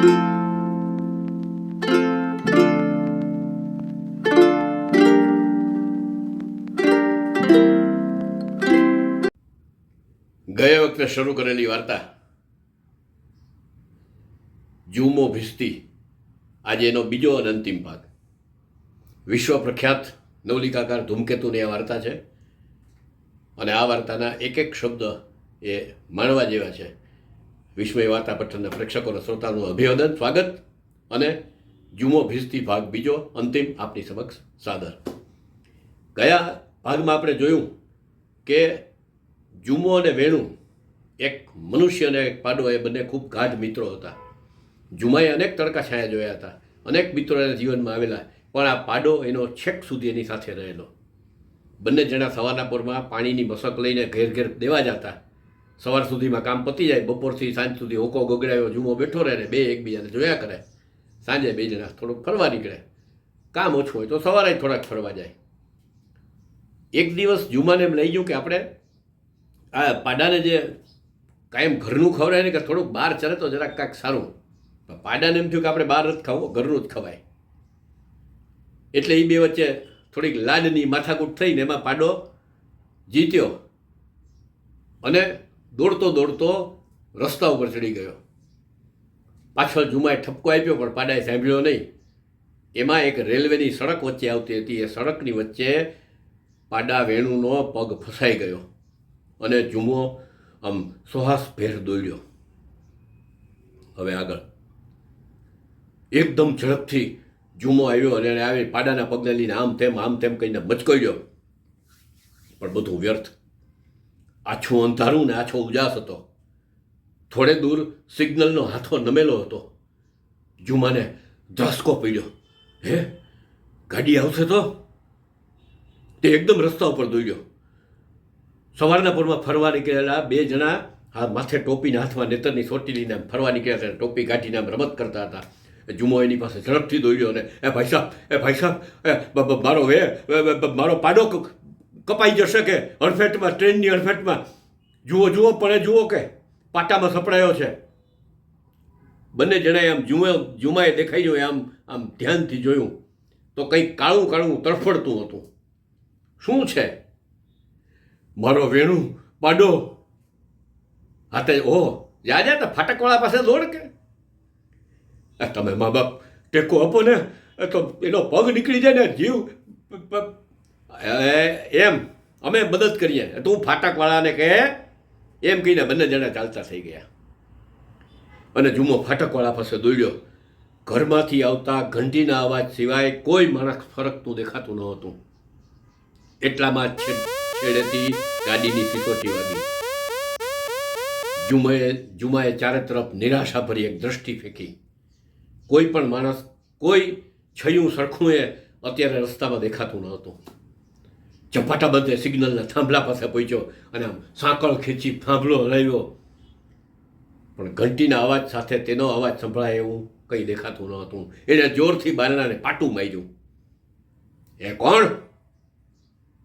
ગયા વખતે શરૂ કરેલી વાર્તા, જુમો ભિસ્તી, આજે એનો બીજો અને અંતિમ ભાગ. વિશ્વ પ્રખ્યાત નવલિકાકાર ધૂમકેતુની આ વાર્તા છે, અને આ વાર્તાના એક એક શબ્દ એ માણવા જેવા છે. વિશ્વય વાર્તા પઠનના પ્રેક્ષકો અને શ્રોતાનું અભિવાદન સ્વાગત અને જુમો ભીસ્તી ભાગ બીજો અંતિમ આપની સમક્ષ સાદર. ગયા ભાગમાં આપણે જોયું કે જુમો અને વેણુ એક મનુષ્ય અને એક પાડો એ બંને ખૂબ ગાઢ મિત્રો હતા. જુમાએ અનેક તડકા છાયા જોયા હતા, અનેક મિત્રો એના જીવનમાં આવેલા, પણ આ પાડો એનો છેક સુધી એની સાથે રહેલો. બંને જણા સવારના પોરમાં પાણીની મશક લઈને ઘેર ઘેર દેવા જતા સવાર સુધીમાં કામ પતી જાય, બપોરથી સાંજ સુધી હોકો ગગડાયો, જુમો બેઠો રહે ને બે એકબીજાને જોયા કરે. સાંજે બે જણા થોડુંક ફરવા નીકળે. કામ ઓછું હોય તો સવારે થોડાક ફરવા જાય. એક દિવસ જુમાને એમ લઈ ગયું કે આપણે આ પાડાને જે કાયમ ઘરનું ખવડાય ને કે થોડુંક બહાર ચરે તો જરાક કાંઈક સારું. પાડાને એમ થયું કે આપણે બહાર નથી ખાવું, ઘરનું જ ખવાય. એટલે એ બે વચ્ચે થોડીક લાડની માથાકૂટ થઈને એમાં પાડો જીત્યો. અને દોડતો દોડતો રસ્તા ઉપર ચડી ગયો. પાછળ જુમાએ ઠપકો આપ્યો, પણ પાડાએ સાંભળ્યો નહીં. એમાં એક રેલવેની સડક વચ્ચે આવતી હતી. એ સડકની વચ્ચે પાડા વેણુનો પગ ફસાઈ ગયો અને જુમો આમ સુહાસ ભેર દોડ્યો. હવે આગળ. એકદમ ઝડપથી જુમો આવ્યો અને આવી પાડાના પગને લઈને આમ તેમ આમ તેમ કહીને મચકોડ્યો પણ બધું વ્યર્થ. આછું અંધારું ને આછો ઉજાસ હતો. થોડે દૂર સિગ્નલનો હાથો નમેલો હતો. જુમાને ધ્રાસકો પડ્યો. હે, ગાડી આવશે તો? તે એકદમ રસ્તા ઉપર દોડ્યો. સવારના પોરમાં ફરવા નીકળેલા બે જણા આ માથે ટોપીને હાથમાં નેતરની સોટી લઈને ફરવા નીકળ્યા હતા ટોપી કાઢીને આમ રમત કરતા હતા. જુમો એની પાસે ઝડપથી દોડ્યો અને, એ ભાઈ સાહેબ એ ભાઈ સાહેબ એ મારો વે મારો પાડો કપાઈ જશે કે અડફેટમાં ટ્રેનની અડફેટમાં જુઓ જુઓ, પણ જુઓ કે પાટામાં સપડાયો છે. બંને જણાએ આમ જુમો, જુમાએ દેખાઈ ગયો આમ આમ ધ્યાનથી જોયું. તો કંઈક કાળું કાળું તડફડતું હતું. શું છે? મારો વેણુ, પાડો. હા તે ઓહ જા જા તો ફાટકવાળા પાસે દોડ કે? તમે મા બાપ ટેકો આપો ને તો એનો પગ નીકળી જાય ને, જીવ એમ. અમે મદદ કરીએ. તું ફાટકવાળાને કહે, એમ કહીને બંને જણા ચાલતા થઈ ગયા. અને જુમો ફાટકવાળા પાસે દોડ્યો. ઘરમાંથી આવતા ઘંટીના અવાજ સિવાય કોઈ માણસ ફરકતું દેખાતું ન હતું. એટલામાં જ છેડેથી ગાડીની સિસોટી વાગી. જુમાએ જુમાએ ચારે તરફ નિરાશાભરી એક દ્રષ્ટિ ફેંકી. કોઈ પણ માણસ કોઈ છયું સરખું એ અત્યારે રસ્તામાં દેખાતું ન હતું. ચપાટા બધે સિગ્નલના થાંભલા પાસે પહોંચ્યો અને આમ સાંકળ ખેંચી થાંભલો હલાવ્યો. પણ ઘંટીના અવાજ સાથે તેનો અવાજ સંભળાય એવું કંઈ દેખાતું ન હતું. એને જોરથી બારણાને પાટું માર્યું. એ કોણ?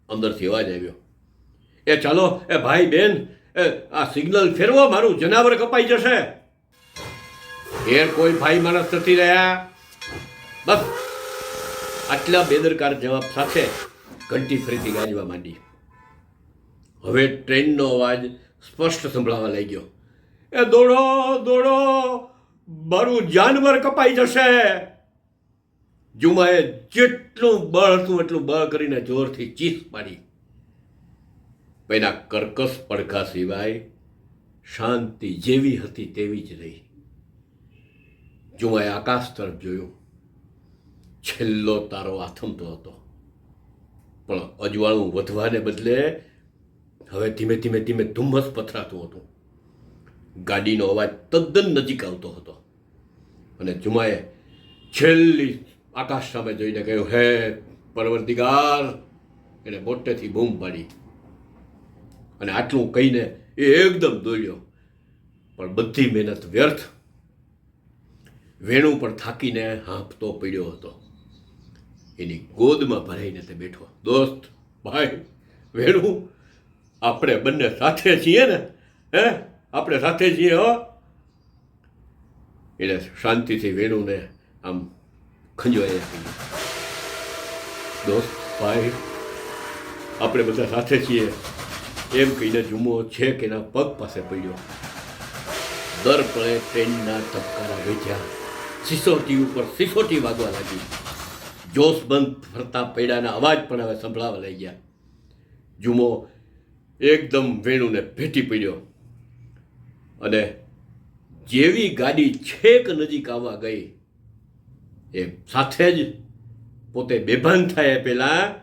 અંદરથી અવાજ આવ્યો. એ ચાલો, એ ભાઈ બેન, એ આ સિગ્નલ ફેરવો, મારું જનાવર કપાઈ જશે. ઘેર કોઈ ભાઈ માણસ નથી રહ્યા. બસ. આટલા બેદરકાર જવાબ સાથે ઘંટી ફરીથી ગાજવા માંડી. હવે ટ્રેનનો અવાજ સ્પષ્ટ સંભળાવા લાગ્યો. એ દોડો દોડો, મારું જાનવર કપાઈ જશે. જુમાએ જેટલું બળ હતું એટલું બળ કરીને જોરથી ચીસ પાડી એના કર્કશ પડઘા સિવાય શાંતિ જેવી હતી તેવી જ રહી. જુમાએ આકાશ તરફ જોયું. છેલ્લો તારો આથમતો હતો. પણ અજવાળું વધવાને બદલે હવે ધીમે ધીમે ધીમે ધુમ્મસ પથરાતું હતું. ગાડીનો અવાજ તદ્દન નજીક આવતો હતો. અને જુમાએ છેલ્લી આકાશ સામે જોઈને કહ્યું, હે પરવર્તિગાર એને મોટેથી બૂમ પાડી. અને આટલું કહીને એ એકદમ દોડ્યો. પણ બધી મહેનત વ્યર્થ. વેણું પણ થાકીને હાંફતો પડ્યો હતો. એની ગોદમાં ભરાઈને તે બેઠો. દોસ્ત, ભાઈ, વેણું, આપણે બંને સાથે છીએ ને, હે? આપણે સાથે છીએ, હો? એટલે શાંતિથી વેણુને આમ ખંજવાઈ આપી. દોસ્ત, ભાઈ, આપણે બધા સાથે છીએ. એમ કહીને જુમો છે કે એના પગ પાસે પડ્યો. દર પળે ટ્રેનના ધબકારા વેચ્યા. સિસોટી ઉપર સિસોટી વાગવા લાગી. જોશ બંધ ફરતા પૈડાના અવાજ પણ હવે સંભળાવા લઈ ગયા જુમો એકદમ વેણુને ભેટી પડ્યો. અને જેવી ગાડી છેક નજીક આવવા ગઈ, એ સાથે જ પોતે બેભાન થાય પહેલાં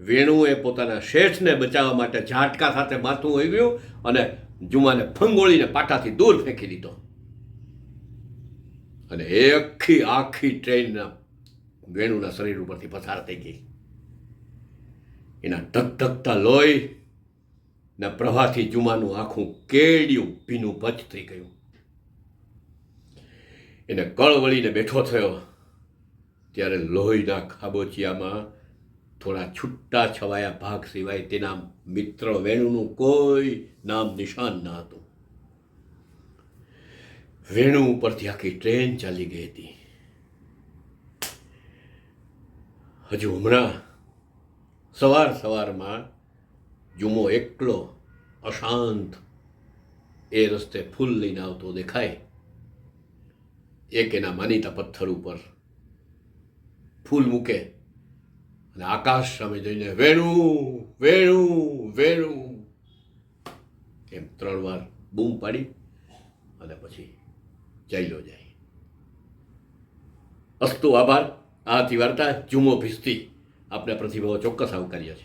વેણુએ પોતાના શેઠને બચાવવા માટે ઝાટકા સાથે માથું આવ્યું અને જુમાને ફંગોળીને પાટાથી દૂર ફેંકી દીધો. અને એ આખી આખી ટ્રેનના વેણુના શરીર ઉપરથી પસાર થઈ ગઈ. એના ધકધકતા લોહી ના પ્રવાહથી જુમાનું આખું કેડિયું ભીનું પચ થઈ ગયું. એને કળ વળીને બેઠો થયો. ત્યારે લોહીના ખાબોચિયામાં થોડા છૂટા છવાયા ભાગ સિવાય તેના મિત્ર વેણુનું કોઈ નામ નિશાન ન હતું. વેણુ ઉપરથી આખી ટ્રેન ચાલી ગઈ હતી. હજુ હમણાં સવાર સવારમાં જુમો એકલો અશાંત એ રસ્તે ફૂલ લઈને આવતો દેખાય. એક એના માનીતા પથ્થર ઉપર ફૂલ મૂકે અને આકાશ સામે જઈને, વેણું વેણું વેણું. એમ ત્રણ વાર બૂમ પાડી અને પછી ચાલ્યો જાય. અસ્તુ આભાર. આ હતી વાર્તા જુમો ભીસ્તી આપણા પ્રતિભાવો ચોક્કસ આવકાર્ય છે.